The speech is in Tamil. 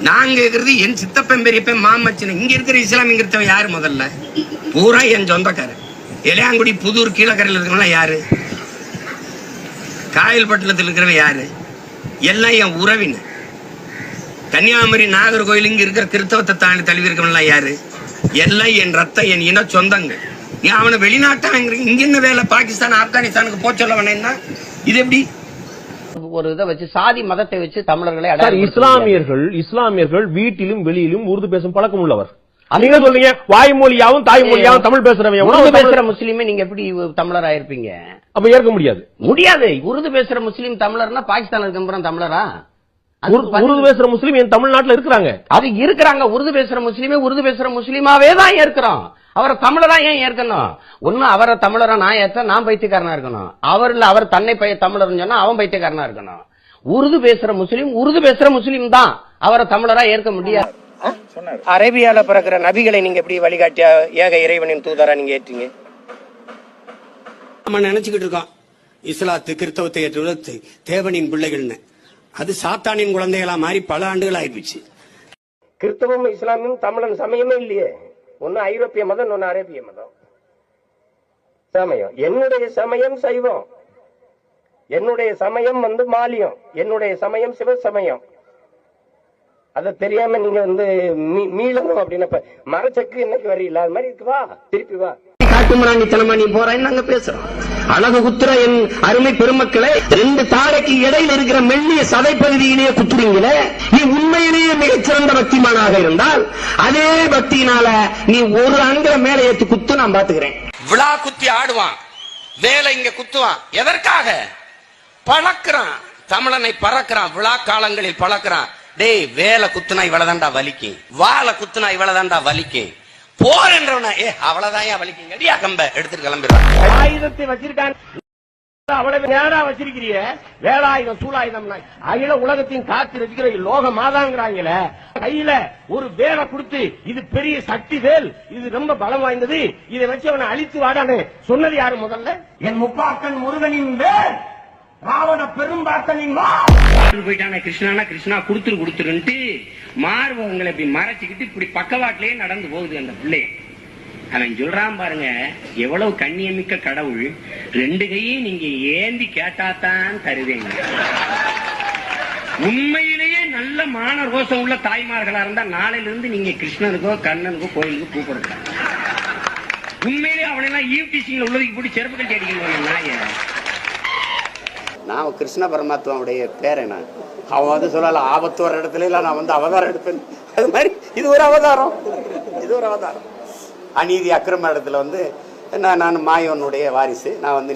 நான் கேட்கறது என் சித்தப்பன் பெரியப்பன் மாமச்சன். இங்க இருக்கிற இஸ்லாமியங்கிறவன் யாரு முதல்ல? பூரா என் சொந்தக்காரன். இளையாங்குடி புதூர் கீழக்கரையில் இருக்கிறவங்க யாரு? காயல்பட்டினத்தில் இருக்கிறவன் யாரு? எல்லாம் என் உறவினர். கன்னியாகுமரி நாகர்கோயில் இங்க இருக்கிற கிறிஸ்தவத்தை தாண்டி தழுவி இருக்கிறவங்களாம் யாரு? எல்லாம் என் ரத்தம் என் இன சொந்தங்கள். நீ அவனை வெளிநாட்டான் இங்க என்ன வேலை? பாகிஸ்தான் ஆப்கானிஸ்தானுக்கு போக சொல்ல வேணேன்னா இது எப்படி? ஒரு இதை வச்சு சாதி மதத்தை வச்சு தமிழர்களை. இஸ்லாமியர்கள் இஸ்லாமியர்கள் வீட்டிலும் வெளியிலும் உருது பேசும் பழக்கம் உள்ளவர். நீங்க சொல்றீங்க? வாய்மொழியாவும் தாய்மொழியாவும் தமிழ் அவன் பேசுற முஸ்லீமே நீங்க எப்படி தமிழரா இருப்பீங்க அப்ப ஏற்க முடியாது. முடியாது. உருது பேசுற முஸ்லீம் தமிழர்னா பாகிஸ்தான் இருக்க தமிழரா? உருது- பேசுற முஸ்லீம் என் தமிழ்நாட்டுல இருக்கிறாங்க. அது இருக்கிறாங்க. உருது பேசுற முஸ்லீமே உருது பேசுற முஸ்லீமாவே தான் ஏற்கிறோம். அவரை தமிழரா ஏன் ஏற்கணும்? ஒண்ணு அவரை தமிழரா நான் ஏற்ற நான் பைத்தியக்காரனா இருக்கணும். அவர் இல்ல அவர் தன்னை பைய தமிழர்னு சொன்னா அவன் பைத்தியக்காரனா இருக்கணும். உருது பேசுற முஸ்லீம் உருது பேசுற முஸ்லீம் தான். அவரை தமிழரா ஏற்க முடியாது. அரேபியால பிறக்கிற நபிகளை நீங்க எப்படி வழிகாட்டியா ஏக இறைவனின் தூதரா நீங்க ஏற்றீங்க? நம்ம நினைச்சுக்கிட்டு இருக்கோம். இஸ்லாத்து கிறிஸ்தவத்தை ஏற்றுவது தேவனின் பிள்ளைகள்னு. அது சாத்தானின் குழந்தைகளா மாறி பல ஆண்டுகள் ஆயிடுச்சு கிறிஸ்தவம் இஸ்லாமும் தமிழன் சமயமே இல்லையே. ஒன்னு ஐரோப்பிய மதம் ஒன்னு அரேபிய மதம். சமயம். என்னுடைய சமயம் சைவம். என்னுடைய சமயம் வந்து மாலியம். என்னுடைய சமயம் சிவ சமயம் அத தெரியாம நீங்க வந்து மீளணும் அப்படின்னு மரச்சக்கு இன்னைக்கு வரையில. அது மாதிரி இருக்கு. வா திருப்பி வா. காட்டுமிராண்டித்தனமா நீ போறான்னு நாங்க பேசுறோம். அழகு குத்துற என் அருமை பெருமக்களை ரெண்டு தாரைக்கு இடையில இருக்கிற மெல்லிய சதை பகுதியிலேயே குத்துறீங்களே நீ உண்மையிலேயே மிகச்சிறந்த பக்திமானாக இருந்தால் அதே பக்தியினால நீ ஒரு அங்கிற மேல ஏத்து குத்து நான் பாத்துக்கிறேன் விழா குத்தி ஆடுவான் வேலை இங்க குத்துவான். எதற்காக? பழக்கிறான் தமிழனை பறக்கிறான் விழா காலங்களில் பழக்கிறான். டேய் வேலை குத்துனா இவ்வளவுதான்டா வலிக்கும் வாழை குத்துனா இவ்வளவுதான்டா வலிக்கும் போர் என்றவன ஏ அவ்வளவுதான் வலிக்கும் அடியா கம்ப எடுத்துட்டு கிளம்பிடுறான் ஆயுதத்தை வச்சிருக்கான். அவ்வளவு நேரா வச்சிருக்கிறிய. வேலாயுதம் சூலாயுதம் அகில உலகத்தையும் காத்து இருக்கிற லோக மாதாங்கிறாங்களே. கையில ஒரு வேலை கொடுத்து இது பெரிய சக்தி வேல். இது ரொம்ப பலம் வாய்ந்தது. இதை வச்சு அவனை அழித்து வாடான்னு சொன்னது யாரு முதல்ல? என் முப்பாக்கன் முருகனின் வேல். ராவண போயிட்டான கிருஷ்ணானா கிருஷ்ணா குடுத்துரு குடுத்துருன்ட்டு மார்பகங்களை இப்படி மறைச்சுக்கிட்டு இப்படி பக்கவாட்டிலேயே நடந்து போகுது அந்த பிள்ளை. அவன் சொல்றான் பாருங்க எவ்வளவு கண்ணியமிக்க கடவுள் ரெண்டு கையும் நீங்க ஏந்தி கேட்டாதான் தருவேங்க உண்மையிலேயே நல்ல மான ரோசம் உள்ள தாய்மார்களா இருந்தா நாளையில இருந்து நீங்க கிருஷ்ணனுக்கோ கண்ணனுக்கோ கோயிலுக்கோ கூப்பிடுங்க உண்மையிலேயே அவனெல்லாம் ஈவ்டிசிங்ல உள்ளதுக்கு போட்டு செருப்பு கட்டி அடிக்கணும் நாய. நான் கிருஷ்ண பரமாத்மாவுடைய பேரை நான். அவன் வந்து சொல்லல ஆபத்து வர இடத்துல நான் வந்து அவதாரம் எடுப்பேன். அது மாதிரி இது ஒரு அவதாரம். இது ஒரு அவதாரம். அநீதி அக்கிரம இடத்துல வந்து நான் நான் மாயவனுடைய வாரிசு. நான் வந்து